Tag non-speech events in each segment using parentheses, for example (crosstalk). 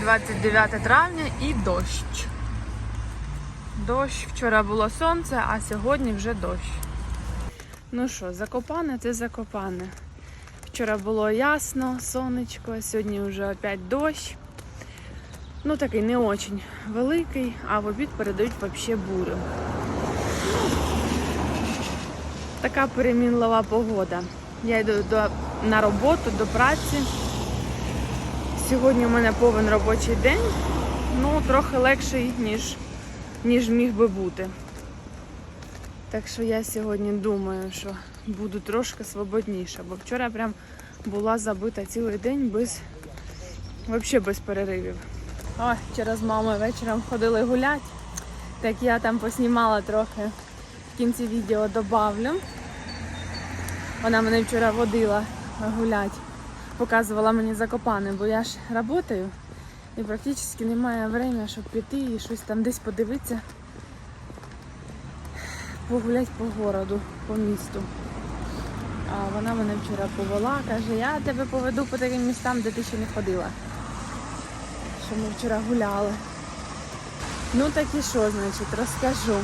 29 травня і дощ. Дощ. Вчора було сонце, а сьогодні вже дощ. Ну що, закопане це закопане. Вчора було ясно, сонечко, сьогодні вже опять дощ. Ну такий не очень великий, а в обід передають взагалі бурю. Така перемінлива погода. Я йду до, на роботу, до праці. Сьогодні у мене повен робочий день, ну трохи легший, ніж, ніж міг би бути. Так що я сьогодні думаю, що буду трошки свободніша, бо вчора прям була забита цілий день без, взагалі без переривів. Ой, вчора з мамою вечором ходили гуляти. Так я там поснімала трохи в кінці відео добавлю. Вона мене вчора водила гуляти, показувала мені закопане, бо я ж працюю і практично немає времени, щоб піти і щось там десь подивитися, погуляти по городу, по місту. А вона мене вчора повела, каже, я тебе поведу по таким містам, де ти ще не ходила. Що ми вчора гуляли. Ну так і що, значить, розкажу.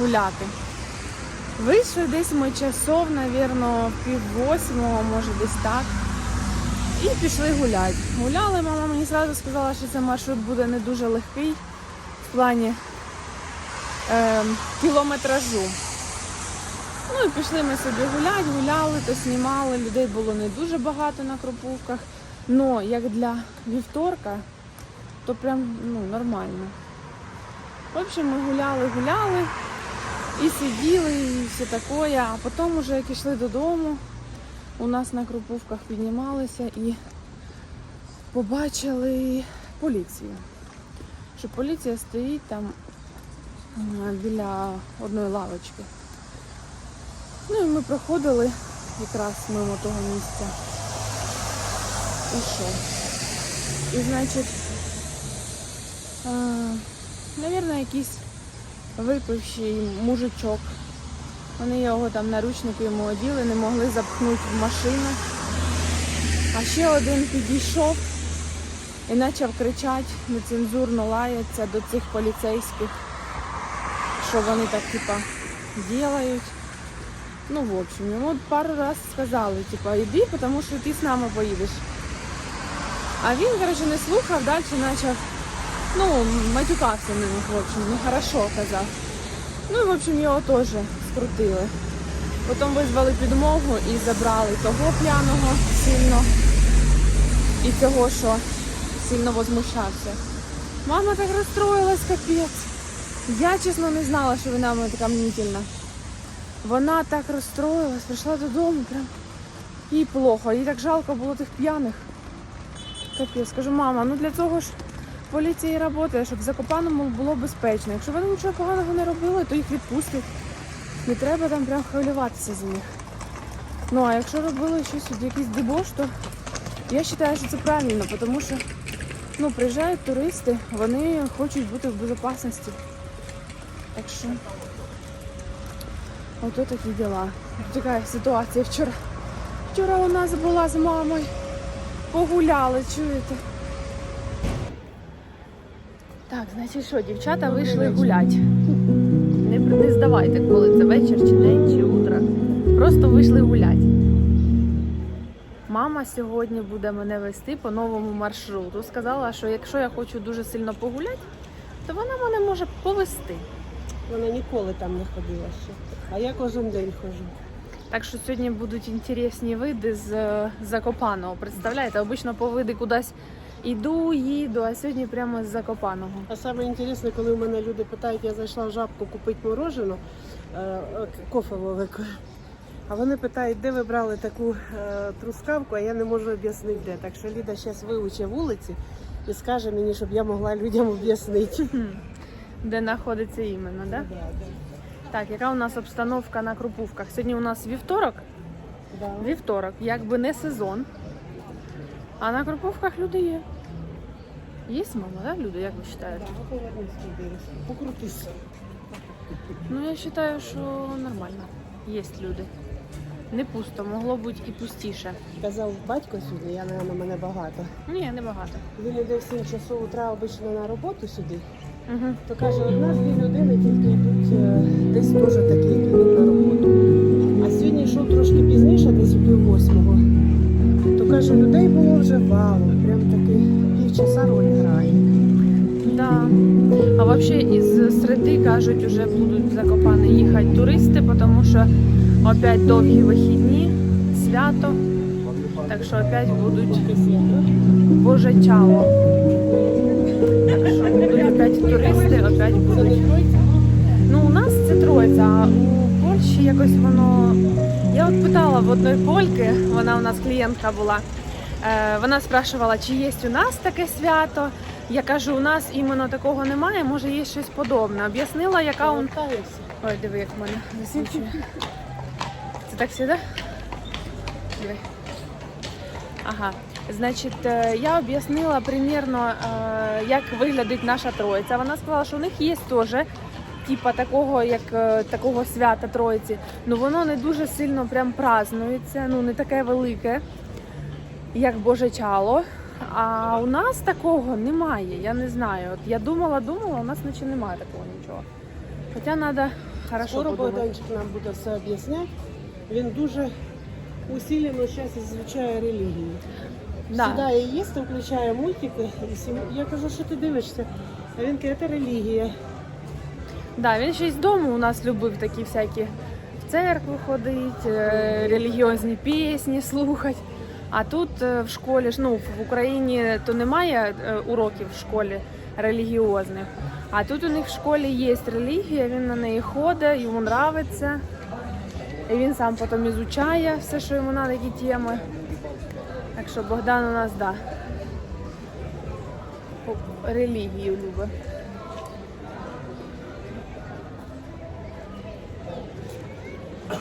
Гуляти. Вийшли десь ми часов, навірно, пів восьмого, може десь так. І пішли гуляти. Гуляли, мама мені одразу сказала, що це маршрут буде не дуже легкий в плані е, кілометражу. Ну і пішли ми собі гуляти, гуляли, то знімали, людей було не дуже багато на Кропувках. Но як для вівторка, то прям ну, нормально. В общем, ми гуляли, гуляли і сиділи, і все таке. А потім, вже як йшли додому, у нас на Кропувках піднімалися і побачили поліцію. Що поліція стоїть там біля одної лавочки. Ну і ми проходили якраз мимо того місця. І що? І значить, а, навірно, якийсь випивший мужичок. Вони його там наручники йому оділи, не могли запхнути в машину. А ще один підійшов і почав кричати, нецензурно лаятися до цих поліцейських, що вони так типа ділають. Ну, в общем, йому пару раз сказали, типа, іди, тому що ти з нами поїдеш. А він, коротше, не слухав, далі почав, ну, матюкався них, в общем, нехорошо казав. Ну і в общем його теж скрутили. Потім визвали підмогу і забрали того п'яного сильно і цього, що сильно возмущався. Мама так розстроїлась, капець. Я чесно не знала, що вона мене така мнительна. Вона так розстроїлась, прийшла додому, прям їй плохо. Їй так жалко було тих п'яних. Капець, скажу, мама, ну для цього ж поліція і працює, щоб в Закопаному було безпечно. Якщо вони нічого поганого не робили, то їх відпустять. Не треба там прям хвилюватися за них. Ну а якщо робили щось, якийсь дебош, то я вважаю, що це правильно, тому що ну, приїжджають туристи, вони хочуть бути в безпечності. Так що ото такі діла. Така ситуація вчора. Вчора у нас була з мамою. Погуляли, чуєте? Так, значить що, дівчата вийшли гуляти. Не, здавайте, коли це вечір, чи день, чи утро. Просто вийшли гуляти. Мама сьогодні буде мене вести по новому маршруту. Сказала, що якщо я хочу дуже сильно погуляти, то вона мене може повести. Вона ніколи там не ходила ще. А я кожен день ходжу. Так що сьогодні будуть інтересні види з е, Закопаного. Представляєте, обично по види кудись іду, їду, а сьогодні прямо з Закопаного. А саме інтересне, коли у мене люди питають, я зайшла в жабку купити морожену, е, кофе велике. А вони питають, де ви брали таку е, трускавку, а я не можу об'яснити де. Так що Ліда зараз вивчить вулиці і скаже мені, щоб я могла людям об'яснити. Де знаходиться іменно, да? Да, да. Так, яка у нас обстановка на Крупувках? Сьогодні у нас вівторок. Да. Вівторок, якби не сезон. А на Крупувках люди є. Є мама, да, люди, як ви вважаєте? Повернись. Ну, я вважаю, що нормально. Є люди. Не пусто, могло бути і пустіше. Казав батько сюди, я напевно, мене багато. Ні, небагато. Він іде в 7 часов утра обично на роботу сюди. Угу. То каже, одна-дві людини тільки йдуть е, десь теж такі, як він на роботу. А сьогодні йшов трошки пізніше, десь пів восьмого. То каже, людей було вже валом. Прям такий півчаса роль грає. Да. А взагалі із середи кажуть, вже будуть в Закопане їхати туристи, тому що опять довгі вихідні, свято. Так що опять будуть Боже чало. Так що будуть опять туристи, опять будуть. Ну, у нас це троїця, а у Польщі якось воно. Я от питала в одної польки, вона у нас клієнтка була. Е, вона спрашувала, чи є у нас таке свято. Я кажу, у нас іменно такого немає, може є щось подобне. Об'яснила, яка он. Ой, диви, як в мене засвічує. Це так сюди? Диви. Ага. Значить, е, я об'яснила примірно, е, як виглядить наша троїця. Вона сказала, що у них є теж типа такого, як е, такого свята Троїці. Ну воно не дуже сильно прям празднується, ну не таке велике, як Боже чало. А у нас такого немає. Я не знаю. От я думала, думала, у нас наче немає такого нічого. Хоча треба хорошо Скоро подумати. Богданчик нам буде все об'ясняти. Він дуже усилено зараз звучає релігію. Да. Сідає їсти, включає мультики. І сім- Я кажу, що ти дивишся? А він каже, це релігія. Да, він ще й з дому у нас любив такі всякі в церкву ходить, е, релігіозні пісні слухати. А тут е, в школі ж ну в Україні то немає е, уроків в школі релігіозних. А тут у них в школі є релігія, він на неї ходить, йому подобається. І він сам потім ізучає все, що йому треба, які теми. Так що Богдан у нас да. Релігію любить.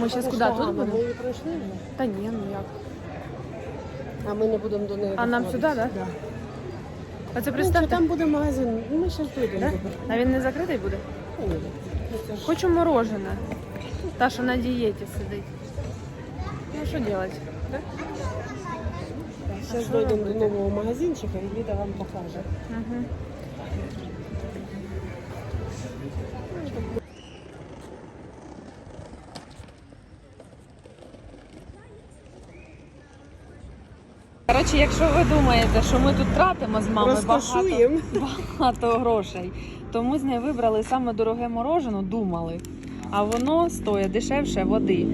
Ми зараз куди тут будемо? Та ні, ну як. А ми не будемо до неї. А нам сюди, да? Да. А це Ну, представте. там буде магазин. Ну, Ми зараз прийдемо. Да? А він не закритий буде? Ні, ну, Хочу морожене. Та, що на дієті сидить. Ну що робити? Да? Зараз дійдемо до нового магазинчика і Ліда вам покаже. Угу. Коротше, якщо ви думаєте, що ми тут тратимо з мамою багато, Розташуємо. багато грошей, то ми з нею вибрали саме дороге морожене, думали. А воно стоїть дешевше води.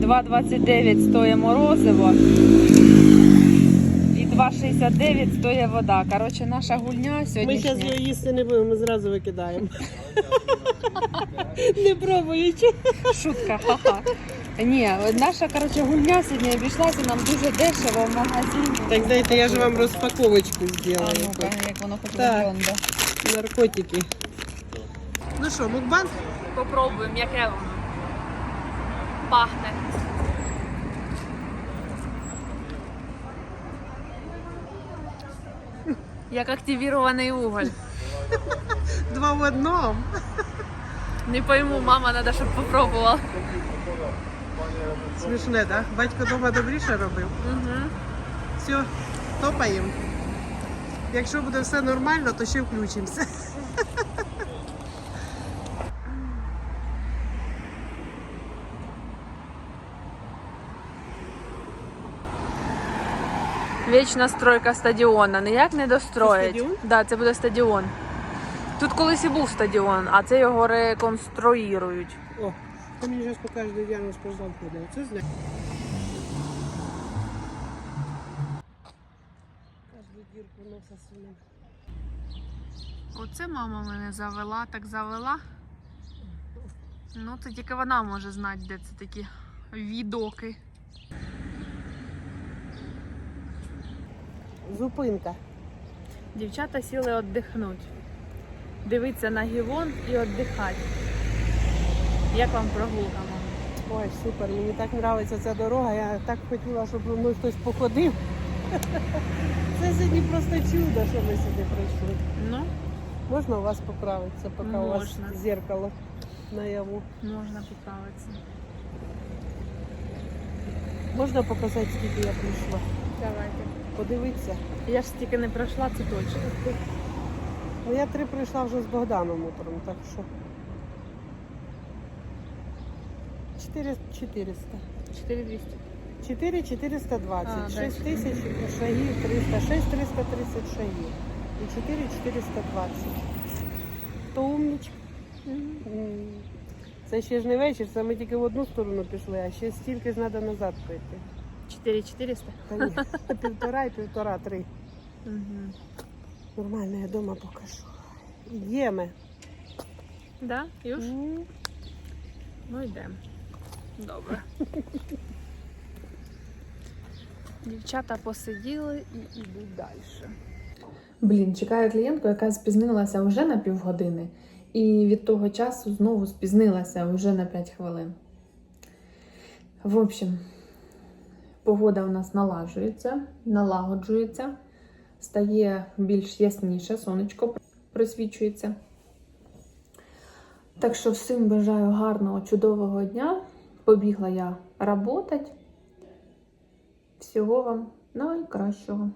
2,29 стоїть морозиво і 2,69 стоїть вода. Коротше, наша гульня Ми сьогоднішня. зараз його їсти не будемо, ми зразу викидаємо. (laughs) Не пробуючи. Шутка, ха-ха. Ні, наша коротше, гульня сьогодні обійшлася нам дуже дешево в магазині. Так дайте, я ж вам розпаковочку А ну-ка, як воно хоч Так. Наркотики. Ну що, мукбан? Попробуємо, яке воно. Пахне. Як активірований уголь. Два в одному. Не пойму, мама, треба, щоб попробувала. Смішне, так? Батько дома добріше робив. Угу. Все, топаємо. Якщо буде все нормально, то ще включимося. Вічна стройка стадіона. Ніяк не достроїть. Це стадіон? Да, це буде стадіон. Тут колись і був стадіон, а це його реконструюють. О, ти мені зараз покажеш, де Діана спортзал ходить. Це зля. Кожну дірку носа сунув. Оце мама мене завела, так завела. Ну, це тільки вона може знати, де це такі відоки. Зупинка. Дівчата сіли віддихнути. Дивитися на гівон і віддихати. Як вам прогулка, мама? Ой, супер, мені так подобається ця дорога. Я так хотіла, щоб зі мною хтось походив. (laughs) Це сьогодні просто чудо, що ми сюди прийшли. Ну, Можна у вас поправитися, поки у вас зеркало наяву. можна поправитися. Можна показати, скільки я прийшла? Давайте. Подивитися. Я ж стільки не пройшла, це точно. Ну я три прийшла вже з Богданом утром, так що. 4 400. 4200. 4 420. А, 6 дальше. тисяч шагів 300. 6 330 шагів. І 4 420. То умнічка. М. Це ще ж не вечір, це ми тільки в одну сторону пішли, а ще стільки ж треба назад прийти. 4400. Та ні, півтора і півтора, три. Угу. Нормально, я вдома покажу. Йдемо. Да? Юж? М. Ну йдемо. Добре. Дівчата посиділи і йдуть далі. Блін, чекаю клієнтку, яка спізнилася вже на півгодини, і від того часу знову спізнилася вже на 5 хвилин. В общем, погода у нас налажується, налагоджується, стає більш ясніше, сонечко просвічується. Так що всім бажаю гарного, чудового дня. Побігла я работать. Всього вам найкращого.